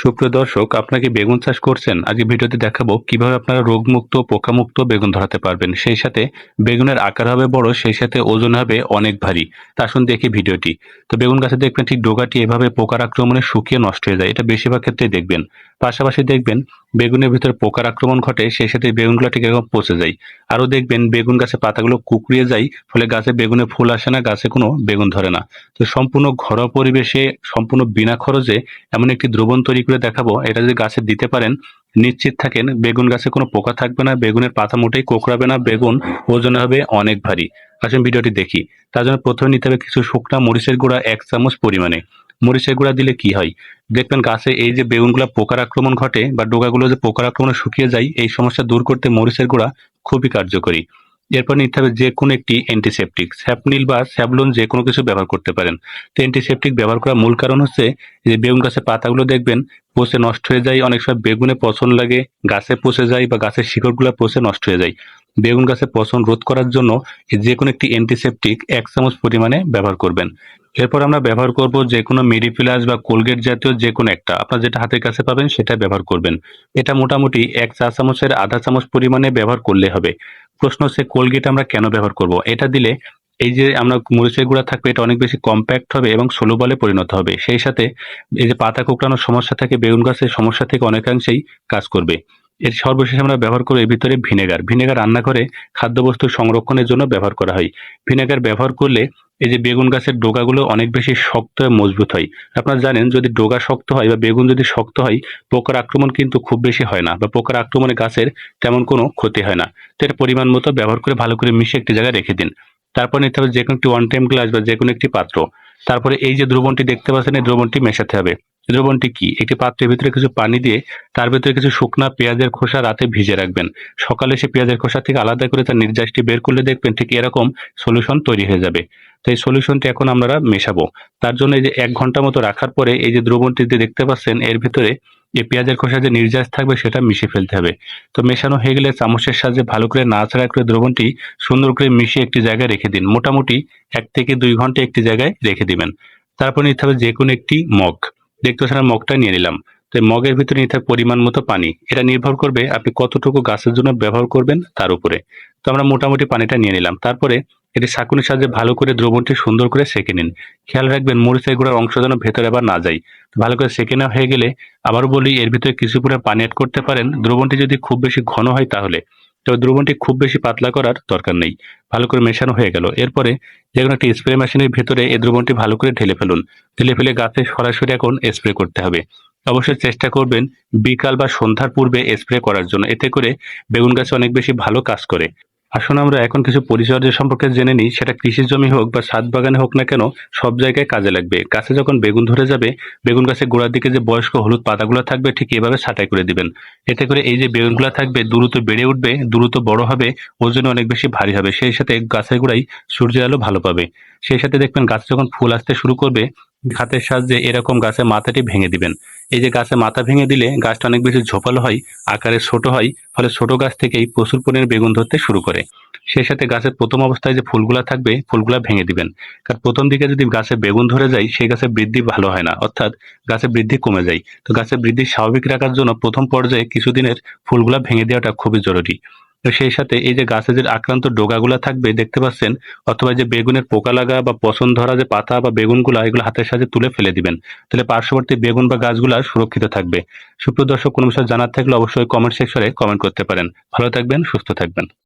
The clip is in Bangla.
সুপ্রিয় দর্শক, আপনাকে বেগুন চাষ করছেন, আজকে ভিডিওতে দেখাবো কীভাবে আপনারা রোগমুক্ত, পোকামুক্ত বেগুন ধরাতে পারবেন। সেই সাথে বেগুনের আকার হবে বড়, সেই সাথে ওজন হবে অনেক ভারী। তা আসুন দেখি ভিডিওটি। তো বেগুন গাছে দেখবেন ঠিক ডোগাটি এভাবে পোকার আক্রমণে শুকিয়ে নষ্ট হয়ে যায়, এটা বেশিরভাগ ক্ষেত্রে দেখবেন। পাশাপাশি দেখবেন বেগুনের ভিতরে পোকার আক্রমণ ঘটে, সেই সাথে বেগুনগুলো ঠিক এরকম পচে যায়। আরও দেখবেন বেগুন গাছে পাতাগুলো কুকড়িয়ে যায়, ফলে গাছে বেগুনে ফুল আসে না, গাছে কোনো বেগুন ধরে না। তো সম্পূর্ণ ঘরোয়া পরিবেশে, সম্পূর্ণ বিনা খরচে এমন একটি দ্রবণ তৈরি করে দেখাবো। এটা যদি গাছে দিতে পারেন, নিশ্চিত থাকেন বেগুন গাছে কোনো পোকা থাকবে না, বেগুনের পাতা মোটেই কোকড়াবে না, বেগুন ওজন হবে অনেক ভারী। আসুন ভিডিওটি দেখি। তার জন্য প্রথমে নিতে হবে কিছু শুকনা মরিচের গুঁড়া এক চামচ পরিমাণে। মরিচের গুঁড়া দিলে কি হয়? দেখবেন গাছে এই যে বেগুনগুলো পোকার আক্রমণ ঘটে বা ডোগাগুলো যে পোকার আক্রমণে শুকিয়ে যায়, এই সমস্যা দূর করতে মরিচের গুঁড়া খুবই কার্যকরী। এরপর নিতে হবে যে কোনো একটি অ্যান্টিসেপটিক স্যাপনিল বা স্যাবলন যে কোনো কিছু ব্যবহার করতে পারেন। তো অ্যান্টিসেপটিক ব্যবহার করার মূল কারণ হচ্ছে যে বেগুন গাছের পাতাগুলো দেখবেন পচে নষ্ট হয়ে যায়, অনেক সময় বেগুনে পচন লাগে, গাছে পচে যায় বা গাছের শিকড়গুলো পচে নষ্ট হয়ে যায়। বেগুন গাছে পচন রোধ করার জন্য যে কোনো একটি অ্যান্টিসেপটিক এক চামচ পরিমাণে ব্যবহার করবেন। এরপর আমরা ব্যবহার করব যে কোনো মেডিফিলাস বা কোলগেট জাতীয় যে কোনো একটা। আপনার যেটা হাতের কাছে পাবেন সেটা ব্যবহার করবেন। এটা মোটামুটি এক চা চামচের আধা চামচ পরিমাণে ব্যবহার করলে হবে। প্রশ্ন হচ্ছে কোলগেট আমরা কেন ব্যবহার করব? এটা দিলে এই যে আমরা মরিচের গুঁড়া থাকবে, এটা অনেক বেশি কম্প্যাক্ট হবে এবং সোলো বলে পরিণত হবে। সেই সাথে এই যে পাতা কোঁকড়ানোর সমস্যা থাকে, বেগুন গাছের সমস্যা থেকে অনেকাংশেই কাজ করবে। এর সর্বশেষ আমরা ব্যবহার করি এর ভিতরে ভিনেগার। ভিনেগার রান্নাঘরে খাদ্যবস্তু সংরক্ষণের জন্য ব্যবহার করা হয়। ভিনেগার ব্যবহার করলে এই যে বেগুন গাছের ডোগাগুলো অনেক বেশি শক্ত মজবুত হয়। আপনারা জানেন, যদি ডোগা শক্ত হয় বা বেগুন যদি শক্ত হয়, পোকার আক্রমণ কিন্তু খুব বেশি হয় না বা পোকার আক্রমণে গাছের তেমন কোনো ক্ষতি হয় না। তো এটা পরিমাণ মতো ব্যবহার করে ভালো করে মিশিয়ে একটি জায়গায় রেখে দিন। তারপর নিতে হবে যে কোনো একটি ওয়ান টাইম গ্লাস বা যে কোনো একটি পাত্র। তারপরে এই যে দ্রবণটি দেখতে পাচ্ছেন, এই দ্রবণটি মেশাতে হবে। দ্রবণটি কি? একটি পাত্রের ভিতরে কিছু পানি দিয়ে তার ভিতরে কিছু শুকনা পেঁয়াজের খোসা রাতে ভিজে রাখবেন। সকালে সে পেঁয়াজের খোসা থেকে আলাদা করে তার নির্যাসটি বের করলে দেখবেন ঠিক এরকম সলিউশন তৈরি হয়ে যাবে। তো এই সলিউশনটি এখন আমরা মেশাবো। তার জন্য এই যে এক ঘণ্টা মতো রাখার পরে এই যে দ্রবণটি যে দেখতে পাচ্ছেন, এর ভিতরে এই পেঁয়াজের খোসা যে নির্যাস থাকবে সেটা মিশে ফেলতে হবে। তো মেশানো হয়ে গেলে চামচের সাহায্যে ভালো করে নাড়াচাড়া করে দ্রবণটি সুন্দর করে মিশিয়ে একটি জায়গায় রেখে দিন। মোটামুটি এক থেকে দুই ঘণ্টা একটি জায়গায় রেখে দিবেন। তারপর নিতে হবে যে কোনো একটি মগ। দেখতে পাচ্ছেন মগটা নিয়ে নিলাম। তো মগের ভিতরে নিতে পরিমাণ মতো পানি, এটা নির্ভর করবে আপনি কতটুকু গাছের জন্য ব্যবহার করবেন তার উপরে। তো আমরা মোটামুটি পানিটা নিয়ে নিলাম। তারপরে এটি শাকুনির সাহায্যে ভালো করে দ্রবণটি সুন্দর করে সেকে নিন। খেয়াল রাখবেন মরিচের গুঁড়ার অংশ যেন ভেতরে আবার না যায়। ভালো করে সেকে নেওয়া হয়ে গেলে আবার বলি, এর ভিতরে কিছু পরিমাণ পানি অ্যাড করতে পারেন। দ্রবণটি যদি খুব বেশি ঘন হয় তাহলে। তবে দ্রবণটি খুব বেশি পাতলা করার দরকার নেই। ভালো করে মেশানো হয়ে গেল। এরপরে যে কোনো একটি স্প্রে মেশিনের ভেতরে এই দ্রবণটি ভালো করে ঢেলে ফেলুন। ঢেলে ফেলে গাছে সরাসরি এখন স্প্রে করতে হবে। অবশ্যই চেষ্টা করবেন বিকাল বা সন্ধ্যার পূর্বে স্প্রে করার জন্য। এতে করে বেগুন গাছে অনেক বেশি ভালো কাজ করে। আসুন আমরা এখন কিছু পরিচর্যা সম্পর্কে জেনে নিই। সেটা কৃষি জমি হোক বা ছাদ বাগানে হোক না কেন, সব জায়গায় কাজে লাগবে। গাছে যখন বেগুন ধরে যাবে, বেগুন গাছের গোড়ার দিকে যে বয়স্ক হলুদ পাতাগুলো থাকবে, ঠিক এভাবে ছাঁটাই করে দিবেন। এতে করে এই যে বেগুনগুলো থাকবে, দ্রুত বেড়ে উঠবে, দ্রুত বড় হবে ওজনে অনেক বেশি ভারী হবে। সেই সাথে গাছের গোড়াই সূর্যের আলো ভালো পাবে। সেই সাথে দেখবেন গাছ যখন ফুল আসতে শুরু করবে হাতের সাহায্যে এরকম গাছের মাথাটি ভেঙে দিবেন। এই যে গাছের মাথা ভেঙে দিলে গাছটা অনেক বেশি ঝোপালো হয়, আকারে ছোট হয়, ফলে ছোট গাছ থেকেই প্রচুর পরিমাণে বেগুন ধরতে শুরু করে। সেই সাথে গাছের প্রথম অবস্থায় যে ফুলগুলা থাকবে, ফুলগুলা ভেঙে দিবেন। কারণ প্রথম দিকে যদি গাছে বেগুন ধরে যায়, সেই গাছের বৃদ্ধি ভালো হয় না। অর্থাৎ গাছের বৃদ্ধি কমে যায়। তো গাছের বৃদ্ধি স্বাভাবিক রাখার জন্য প্রথম পর্যায়ে কিছুদিনের ফুলগুলা ভেঙে দেওয়াটা খুবই জরুরি। সেই সাথে এই যে গাছে যে আক্রান্ত ডোগাগুলা থাকবে, দেখতে পাচ্ছেন, অথবা যে বেগুনের পোকা লাগা বা পচন ধরা যে পাতা বা বেগুনগুলা, এগুলো হাতের সাথে তুলে ফেলে দিবেন। তাহলে পার্শ্ববর্তী বেগুন বা গাছগুলা সুরক্ষিত থাকবে। সুপ্রিয় দর্শক, কোনো বিষয় জানার থাকলে অবশ্যই কমেন্ট সেকশনে কমেন্ট করতে পারেন। ভালো থাকবেন, সুস্থ থাকবেন।